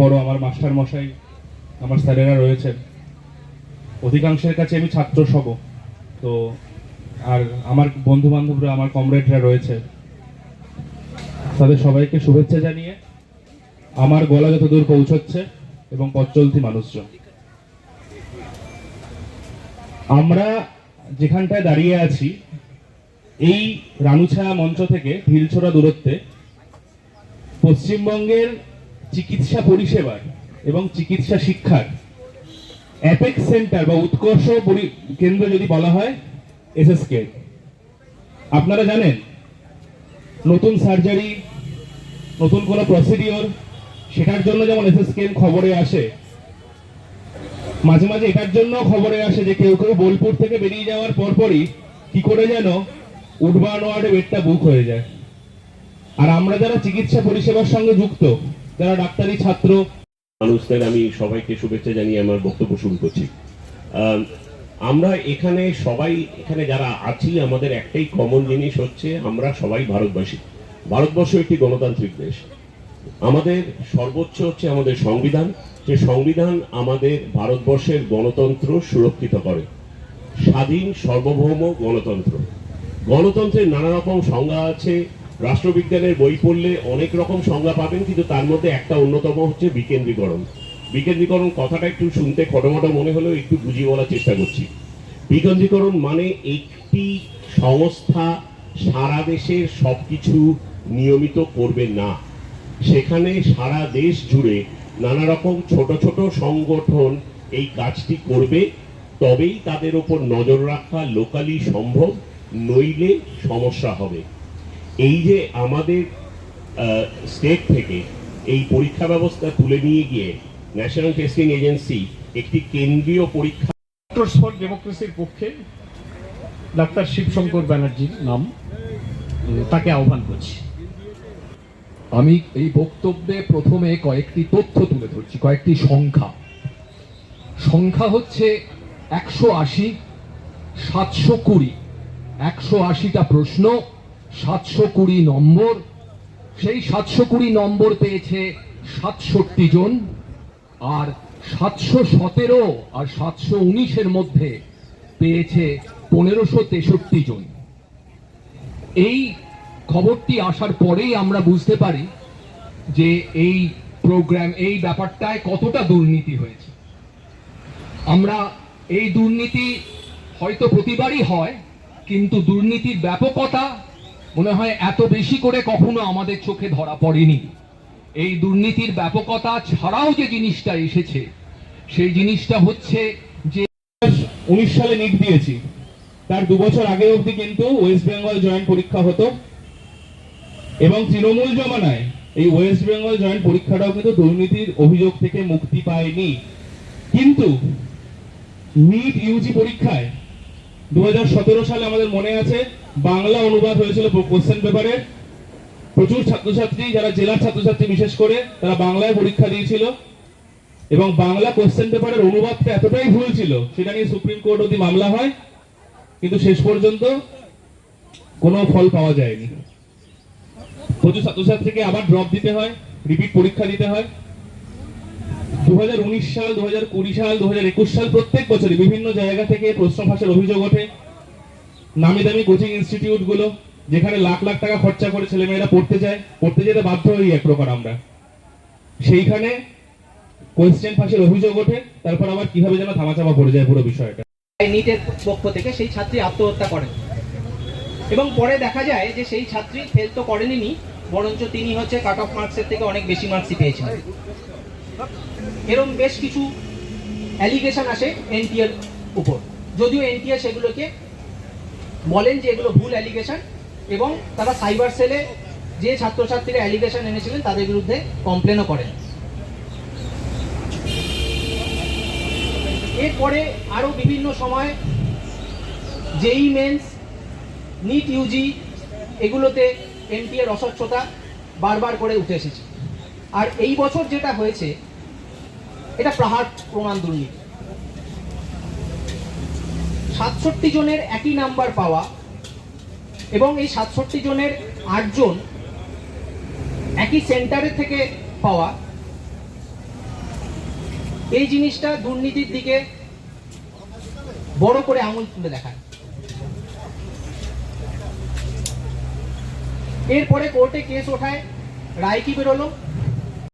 বড় আমার মাস্টার মশাই, আমার স্যারেরা রয়েছেন। অধিকাংশের কাছে আমি ছাত্র সব, তো আর আমার বন্ধু বান্ধবরা আমার কমরেডরা রয়েছে। তাদের সবাইকে শুভেচ্ছা জানিয়ে আমার গলা যত দূর পৌঁছচ্ছে এবং পথ চলতি মানুষজন। আমরা যেখানটায় দাঁড়িয়ে আছি, এই রানুছায়া মঞ্চ থেকে ঢিলছোড়া দূরত্বে, পশ্চিমবঙ্গের চিকিৎসা পরিষেবার এবং চিকিৎসা শিক্ষার অ্যাপেক্স সেন্টার বা উৎকর্ষ কেন্দ্র যদি বলা হয়, এসএসকে। আপনারা জানেন, নতুন সার্জারি, নতুন কোনো প্রসিডিওর, সেটার জন্য যেমন এসএসকেএম খবরে আসে, মাঝে মাঝে এটার জন্য খবরে আসে যে কেউ কেউ বোলপুর থেকে বেরিয়ে যাওয়ার পরপরই কি করে যেন উডবান ওয়ার্ডে বেডটা বুক হয়ে যায়। আর আমরা যারা চিকিৎসা পরিষেবার সঙ্গে যুক্ত যারা ডাক্তারি ছাত্র মানুষদের আমি সবাইকে শুভেচ্ছা জানিয়ে আমার বক্তব্য শুরু করছি। আম, আমরা এখানে সবাই এখানে যারা আছি আমাদের একটাই কমন জিনিস হচ্ছে আমরা সবাই ভারতবাসী। ভারতবর্ষ একটি গণতান্ত্রিক দেশ। আমাদের সর্বোচ্চ হচ্ছে আমাদের সংবিধান। যে সংবিধান আমাদের ভারতবর্ষের গণতন্ত্র সুরক্ষিত করে। স্বাধীন সার্বভৌম গণতন্ত্র। গণতন্ত্রের নানা রকম সংজ্ঞা আছে। রাষ্ট্রবিজ্ঞানের বই পড়লে অনেক রকম সংজ্ঞা পাবেন, কিন্তু তার মধ্যে একটা অন্যতম হচ্ছে বিকেন্দ্রীকরণ। বিকেন্দ্রীকরণ কথাটা একটু শুনতে খটোমটো মনে হলেও একটু বুঝিয়ে বলার চেষ্টা করছি। বিকেন্দ্রীকরণ মানে একটি সংস্থা সারা দেশের সবকিছু নিয়মিত করবে না। সেখানে সারা দেশ জুড়ে নানা রকম ছোট ছোট সংগঠন এই কাজটি করবে, তবেই তাদের ওপর নজর রাখা লোকালি সম্ভব, নইলে সমস্যা হবে। এই যে আমাদের স্টেট থেকে এই পরীক্ষা ব্যবস্থা তুলে নিয়ে গিয়ে ন্যাশনাল টেস্টিং এজেন্সি একটি কেন্দ্রীয় পরীক্ষা ডক্টরস ফর ডেমোক্রেসির পক্ষে ডাক্তার শিবশঙ্কর ব্যানার্জির নাম তাকে আহ্বান করছি। আমি এই বক্তব্যে প্রথমে কয়েকটি তথ্য তুলে ধরছি কয়েকটি সংখ্যা। সংখ্যা হচ্ছে একশো আশি সাতশো কুড়ি। একশো আশিটা প্রশ্ন সাতশো কুড়ি নম্বর। সেই সাতশো কুড়ি নম্বর পেয়েছে সাতষট্টি জন আর সাতশো সতেরো আর সাতশো উনিশের মধ্যে পেয়েছে পনেরোশো তেষট্টি জন। এই খবরটি আসার পরেই আমরা বুঝতে পারি যে এই প্রোগ্রাম, এই ব্যাপারটায় কতটা দুর্নীতি হয়েছে। আমরা এই দুর্নীতি হয়তো প্রতিবারই হয়, কিন্তু দুর্নীতির ব্যাপকতা মনে হয় এত বেশি করে কখনো আমাদের চোখে ধরা পড়েনি। এই দুর্নীতির ব্যাপকতা ছাড়াও যে জিনিসটা এসেছে, সেই জিনিসটা হচ্ছে যে উনিশ সালে নিট দিয়েছি। তার দু বছর আগে অবধি কিন্তু ওয়েস্ট বেঙ্গল জয়েন্ট পরীক্ষা হতো। এবং তৃণমূল জমানায় এই ওয়েস্ট বেঙ্গল জয়েন্ট পরীক্ষাটাও কিন্তু দুর্নীতির অভিযোগ থেকে মুক্তি পায়নি। কিন্তু নিট ইউজি পরীক্ষায় দু হাজার সতেরো সালে আমাদের মনে আছে বাংলা অনুবাদ হয়েছিল কোশ্চেন পেপারে প্রচুর ছাত্রছাত্রী, যারা জেলার ছাত্রছাত্রী বিশেষ করে, তারা বাংলায় পরীক্ষা দিয়েছিল। এবং বাংলা কোশ্চেন পেপারের অনুবাদটা এতটাই ভুল ছিল, সেটা নিয়ে সুপ্রিম কোর্ট অব্দি মামলা হয়। কিন্তু শেষ পর্যন্ত কোনো ফল পাওয়া যায়নি। প্রচুর ছাত্রছাত্রীকে আবার ড্রপ দিতে হয় রিপিট পরীক্ষা দিতে হয়। দু হাজার উনিশ সাল দু হাজার কুড়ি সাল দু হাজার একুশ সাল প্রত্যেক বছরই বিভিন্ন জায়গা থেকে প্রশ্ন ফাঁসের অভিযোগ ওঠে। নামি দামি কোচিং ইনস্টিটিউটগুলো, যেখানে লাখ লাখ টাকা খরচা করে ছেলেমেয়েরা পড়তে যায়, পড়তে যেতে বাধ্য হই এক প্রকার আমরা। সেইখানে কোয়েশ্চেন ফাঁসের অভিযোগ ওঠে, তারপর আবার কীভাবে যেন থামাচাপা পড়ে যায় পুরো বিষয়টা। নিটের পক্ষ থেকে সেই ছাত্রী আত্মহত্যা করেন এবং পরে দেখা যায় যে সেই ছাত্রী ফেল তো করেনি বরঞ্চ তিনি হচ্ছে কাট অফ মার্কসের থেকে অনেক বেশি মার্কসই পেয়েছিলেন এরকম বেশ কিছু অ্যালিগেশন আসে এনটিএর উপর। যদিও এনটিএ সেগুলোকে বলেন যে এগুলো ভুল অ্যালিগেশন এবং তারা সাইবার সেলে যে ছাত্রছাত্রীরা অ্যালিগেশন এনেছিলেন তাদের বিরুদ্ধে কমপ্লেনও করেন। এরপরে আরও বিভিন্ন সময় জেই মেন্স নিট ইউজি এগুলোতে এনটি এর অস্বচ্ছতা বারবার করে উঠে এসেছে। আর এই বছর যেটা হয়েছে, এটা প্রাহার প্রমাণ দুর্নীতি। সাতষট্টি জনের একই নাম্বার পাওয়া এবং এই সাতষট্টি জনের আটজন একই সেন্টারের থেকে পাওয়া। এই জিনিসটা দুর্নীতির দিকে বড় করে আঙুল তুলে দেখায়। এরপরে কোর্টে কেস ওঠায়, রায় কি বেরোলো?